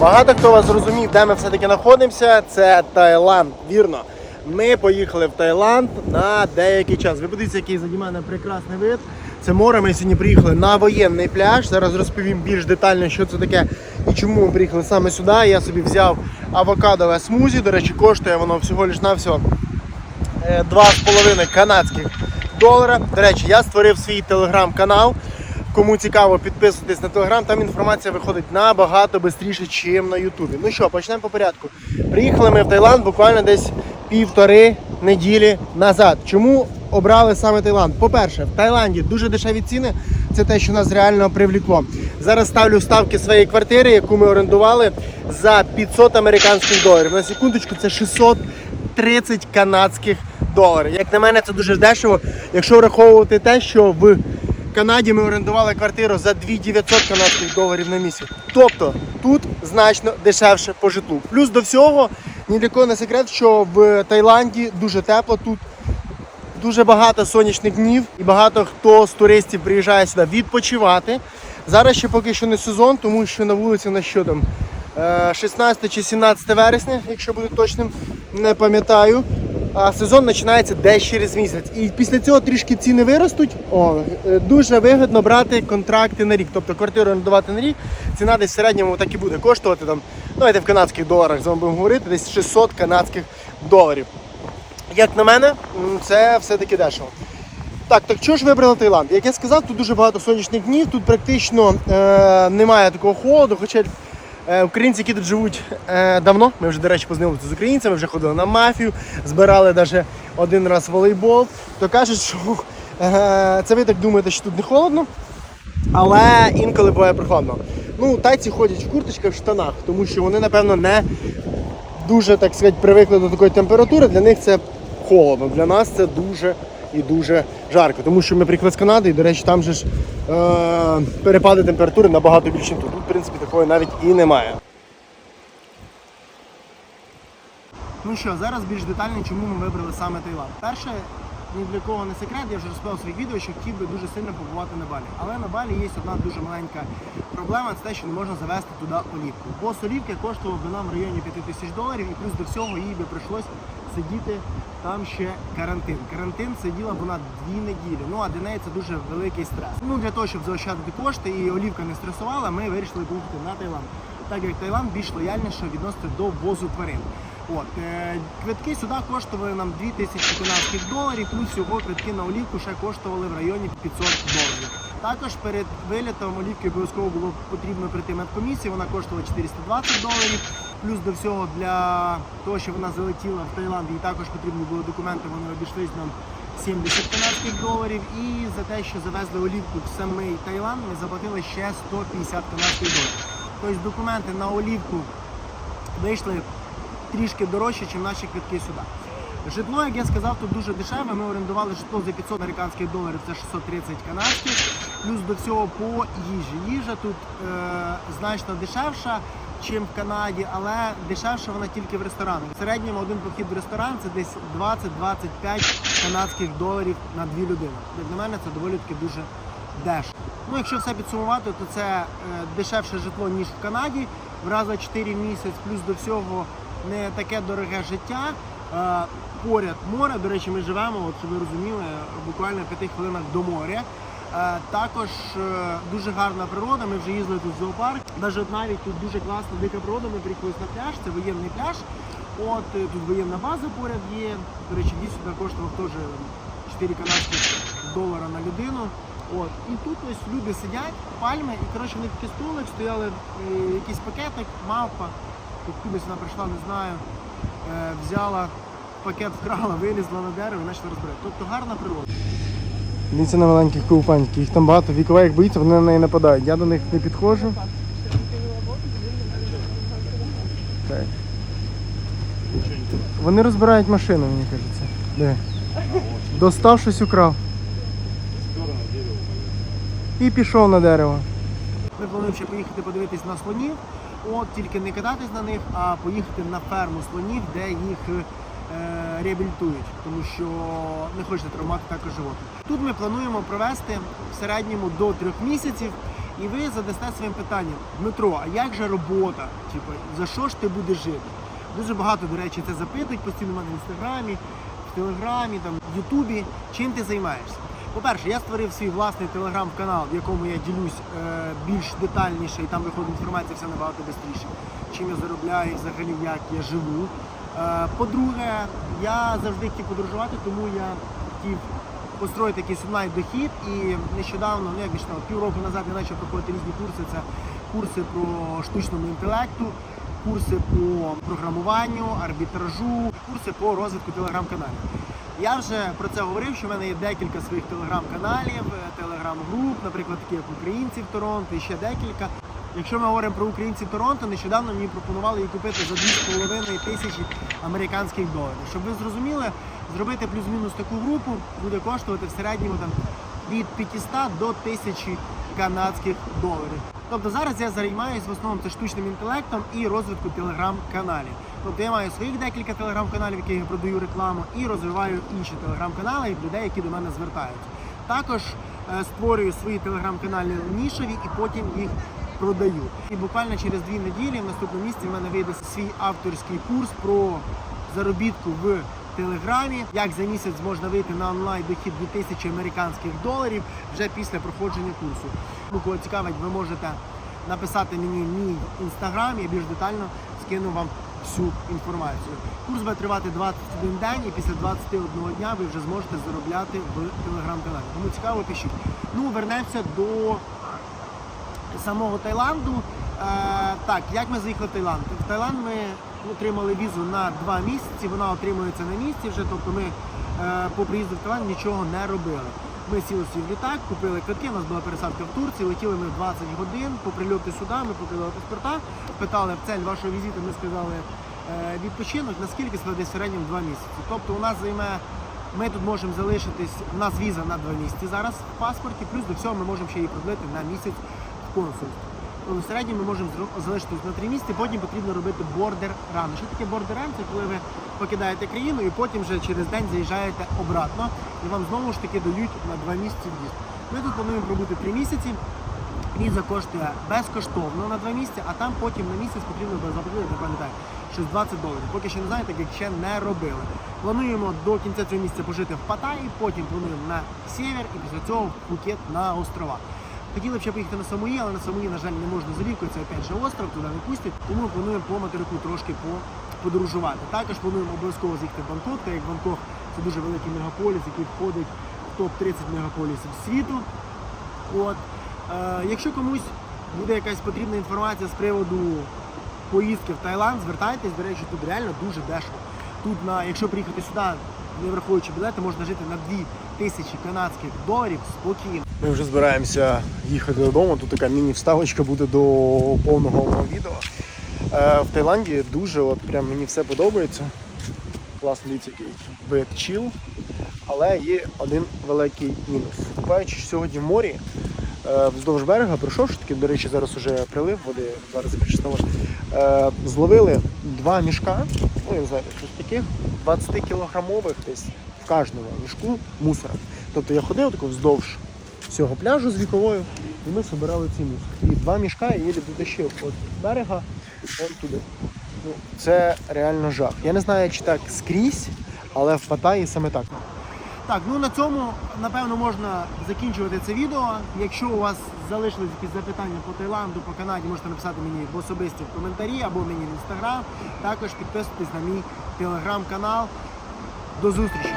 Багато хто вас зрозумів, де ми все-таки знаходимося. Це Таїланд. Вірно. Ми поїхали в Таїланд на деякий час. Ви подивіться, який заді мене прекрасний вид. Це море. Ми сьогодні приїхали на воєнний пляж. Зараз розповім більш детально, що це таке і чому ми приїхали саме сюди. Я собі взяв авокадове смузі. До речі, коштує воно всього лиш навсього 2,5 канадських долара. До речі, я створив свій телеграм-канал. Кому цікаво, підписуйтесь на телеграм, там інформація виходить набагато швидше, ніж на Ютубі. Ну що, почнемо по порядку. Приїхали ми в Таїланд буквально десь півтори неділі назад. Чому обрали саме Таїланд? По-перше, в Таїланді дуже дешеві ціни. Це те, що нас реально привлекло. Зараз ставлю ставки своєї квартири, яку ми орендували за 500 американських доларів. На секундочку, це 630 канадських доларів. Як на мене, це дуже дешево, якщо враховувати те, що в Канаді ми орендували квартиру за 2900 канадських доларів на місяць. Тобто тут значно дешевше по житлу. Плюс до всього, ні для кого не секрет, що в Таїланді дуже тепло тут. Дуже багато сонячних днів і багато хто з туристів приїжджає сюди відпочивати. Зараз ще поки що не сезон, тому що на вулиці на що там е, 16 чи 17 вересня, якщо бути точним, не пам'ятаю. Сезон починається десь через місяць. І після цього трішки ціни виростуть. О, е, дуже вигідно брати контракти на рік. Тобто квартиру орендувати на рік, ціна десь в середньому так і буде коштувати там, давайте в канадських доларах з вами будемо говорити, десь 600 канадських доларів. Як на мене, це все-таки дешево. Так, так чого ж вибрали Таїланд? Як я сказав, тут дуже багато сонячних днів, тут практично е, немає такого холоду, хоча українці, які тут живуть е, давно, ми вже, до речі, познайомилися з українцями, вже ходили на мафію, збирали навіть один раз волейбол, то кажуть, що е, це ви так думаєте, що тут не холодно, але інколи буває прохладно. Ну, тайці ходять в курточках, в штанах, тому що вони, напевно, не дуже, так сказати, привикли до такої температури. Для них це холодно. Для нас це дуже і дуже жарко. Тому що ми приїхали з Канади, і, до речі, там же ж е- перепади температури набагато більше, тут. В принципі, такої навіть і немає. Ну що, зараз більш детально, чому ми вибрали саме Таїланд. Перше, ні для кого не секрет, я вже розповідав в своїх відео, що хотів би дуже сильно побувати на Балі. Але на Балі є одна дуже маленька проблема, це те, що не можна завести туди олівку. Бо олівки коштувала би нам в районі 5 тисяч доларів, і плюс до всього їй би прийшлось сидіти там ще карантин. Карантин сиділа вона дві неділі. Ну а для неї це дуже великий стрес. Ну для того, щоб заощадити кошти і олівка не стресувала, ми вирішили поїхати на Таїланд. Так як Таїланд більш лояльніше відноситься до ввозу тварин. От, е, квитки сюди коштували нам 2000 канадських доларів, плюс всього квитки на олівку ще коштували в районі 500 доларів. Також перед вилітом олівки обов'язково було потрібно прийти медкомісію, вона коштувала 420 доларів. Плюс до всього для того, що вона залетіла в Таїланд, їй також потрібні були документи, вони обійшлись нам 70 канадських доларів. І за те, що завезли олівку в самий Таїланд, ми заплатили ще 150 канадських доларів. Тобто документи на олівку вийшли трішки дорожче, ніж наші квитки сюди. Житло, як я сказав, тут дуже дешеве. Ми орендували житло за 500 американських доларів, це 630 канадських. Плюс до всього по їжі. Їжа тут е, значно дешевша, ніж в Канаді, але дешевша вона тільки в ресторанах. В середньому один похід в ресторан це десь 20-25 канадських доларів на дві людини. На мене, це доволі таки дуже дешево. Ну, якщо все підсумувати, то це е, дешевше житло, ніж в Канаді, в раз за 4 місяці, плюс до всього не таке дороге життя. Е, поряд море, до речі, ми живемо, от ви розуміли, буквально в 5 хвилинах до моря. Е, також е, дуже гарна природа, ми вже їздили тут в зоопарк. Навіть навіть тут дуже класна дика природа, ми приїхали на пляж, це воєнний пляж. От е, тут воєнна база поряд є. До речі, в'їзд сюди коштував теж 4 канадських долара на людину. От. І тут ось люди сидять, пальми, і коротше в них такий столик, стояли е, якийсь пакетик, мавпа. Тут кудись вона прийшла, не знаю. Е, взяла пакет, вкрала, вилізла на дерево і почала розбирати. Тобто гарна природа. Дивіться на маленьких ковпаньків, їх там багато, вікова як боїться, вони на неї нападають. Я до них не підходжу. Так. Вони розбирають машину, мені кажеться. Де? Достав щось украв. І пішов на дерево. Ми плануємо ще поїхати подивитись на слонів. От тільки не кататись на них, а поїхати на ферму слонів, де їх е, реабілітують, тому що не хочете травмати також животних. Тут ми плануємо провести в середньому до трьох місяців. І ви задасте своїм питанням, Дмитро, а як же робота? Типу, за що ж ти будеш жити? Дуже багато, до речі, це запитують постійно в мене в інстаграмі, в телеграмі, там, в Ютубі. Чим ти займаєшся? По-перше, я створив свій власний телеграм-канал, в якому я ділюсь е, більш детальніше, і там виходить інформація все набагато швидше, чим я заробляю, і взагалі як я живу. Е, по-друге, я завжди хотів подорожувати, тому я хотів построїти якийсь онлайн дохід. І нещодавно, ну як нещодавно, півроку назад я почав проходити різні курси. Це курси про штучному інтелекту, курси по програмуванню, арбітражу, курси по розвитку телеграм-каналів. Я вже про це говорив, що в мене є декілька своїх телеграм-каналів, е, телеграм-груп, наприклад, такі як українці в Торонто і ще декілька. Якщо ми говоримо про українців Торонто, нещодавно мені пропонували її купити за 2,5 тисячі американських доларів. Щоб ви зрозуміли, зробити плюс-мінус таку групу буде коштувати в середньому там від 500 до 1000 канадських доларів. Тобто зараз я займаюся в основному це штучним інтелектом і розвитку телеграм-каналів. Тобто я маю своїх декілька телеграм-каналів, яких я продаю рекламу, і розвиваю інші телеграм-канали від людей, які до мене звертаються. Також е, створюю свої телеграм-канали нішеві і потім їх продаю. І буквально через дві неділі в наступному місці в мене вийде свій авторський курс про заробітку в Телеграмі. Як за місяць можна вийти на онлайн дохід 2000 американських доларів вже після проходження курсу. Ну, кого цікавить, ви можете написати мені мій інстаграм, я більш детально скину вам всю інформацію. Курс буде тривати 21 день, і після 21 дня ви вже зможете заробляти в телеграм-каналі. Тому цікаво пишіть. Ну, вернемося до самого Таїланду. Е, так, як ми заїхали в Таїланд? В Таїланд ми отримали візу на два місяці, вона отримується на місці вже, тобто ми е, по приїзду в Таїланд нічого не робили. Ми сіли в літак, купили квитки, у нас була пересадка в Турції, летіли ми 20 годин, по прильоти сюди, ми покидали паспорта, питали в цель вашого візиту, ми сказали е, відпочинок, наскільки складе в середньому два місяці. Тобто у нас займе ми тут можемо залишитись, у нас віза на два місяці зараз в паспорті, плюс до всього ми можемо ще її продлити на місяць в консульстві. Ну, В середньому ми можемо залишитись на три місяці, потім потрібно робити бордер ран. Що таке бордер ран? Це коли ви покидаєте країну і потім вже через день заїжджаєте обратно і вам знову ж таки дають на два місяці в'їзд. Ми тут плануємо пробути три місяці. Віза коштує безкоштовно на два місяці, а там потім на місяць потрібно заплатити, не пам'ятаю, щось 20 доларів. Поки що не знаю, так як ще не робили. Плануємо до кінця цього місяця пожити в Паттайі, потім плануємо на север і після цього в Пхукет на острова. Хотіли б поїхати на Самуї, але на Самуї, на жаль, не можна залівку, це опять же остров, туди не пустять. Тому плануємо по материку трошки по- подорожувати. Також плануємо обов'язково з'їхати в Бангкок, так як Бангкок це дуже великий мегаполіс, який входить в топ-30 мегаполісів світу. От. Е, якщо комусь буде якась потрібна інформація з приводу поїздки в Таїланд, звертайтесь, до речі, тут реально дуже дешево. Тут, на, якщо приїхати сюди, не враховуючи білети, можна жити на 2 тисячі канадських доларів спокійно. Ми вже збираємося їхати додому. Тут така міні-вставочка буде до повного мого відео. Е, в Таїланді дуже от прям мені все подобається. Класно дивіться, який вид чіл. Але є один великий мінус. Купаючи сьогодні в морі, е, вздовж берега пройшовши таки, до речі, зараз уже прилив води, зараз більше стало. Е, зловили два мішка, ну я не знаю, щось таких, 20 кілограмових десь в кожному мішку мусора. Тобто я ходив тако вздовж всього пляжу з віковою, і ми збирали ці мусор. І два мішка я їду дотащив від берега от туди. Ну, це реально жах. Я не знаю, чи так скрізь, але в Паттайі саме так. Так, ну на цьому напевно можна закінчувати це відео. Якщо у вас залишились якісь запитання по Таїланду, по Канаді, можете написати мені в особисті в коментарі або мені в інстаграм. Також підписуйтесь на мій телеграм-канал. До зустрічі!